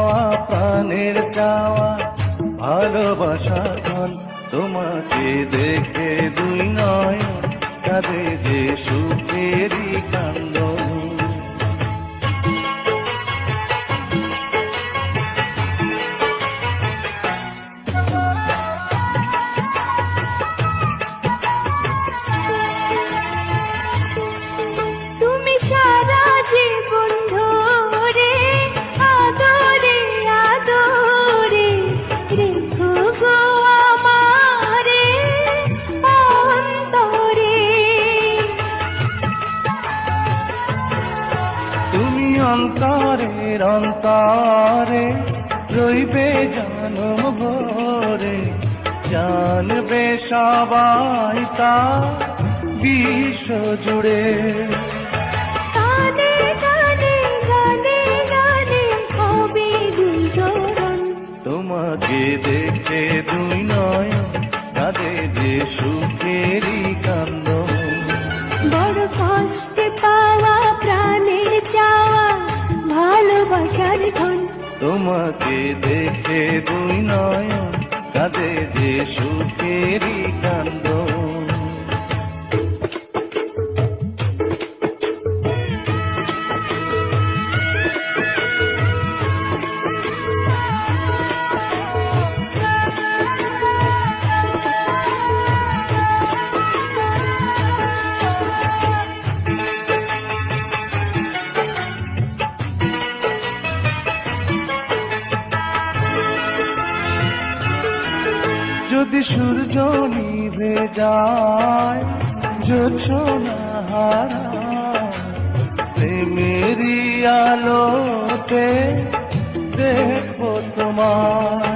পাওয়া প্রাণের চাওয়া ভালোবাসা তোমাকে দেখে দুই না অন্তরের অন্তরে রইবে জনম ভরে। জানবে সবাই তা বিশ্ব জুড়ে। তোমাকে দেখে দুই নয় কাঁদে যে সুখেরই কান্দ বড় কষ্টে পাওয়া চাওয়া ভালোবাসার ধন। তোমাকে দেখে দুই নয় কাঁদে যে সুখেরই কান্দ সূর্য নিভে যায় জোছনা হারায় প্রেমেরই আলোতে দেখব তোমায়।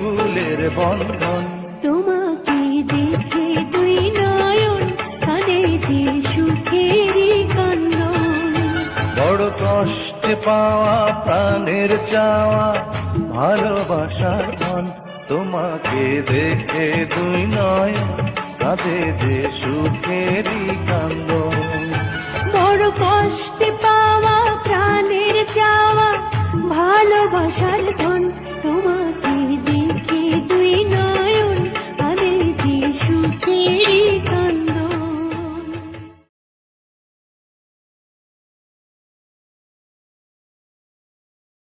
কুলের বন্ধন। তোমাকে দেখে দুই নয়ন কানে যে সুখেরই কান্দন। বড় কষ্টে পাওয়া প্রাণের চাওয়া ভালোবাসার ধন। তোমাকে দেখে দুই নয় কাঁধে যে সুখেরই কান্দন। বড় কষ্টে পাওয়া প্রাণের চাওয়া ভালোবাসার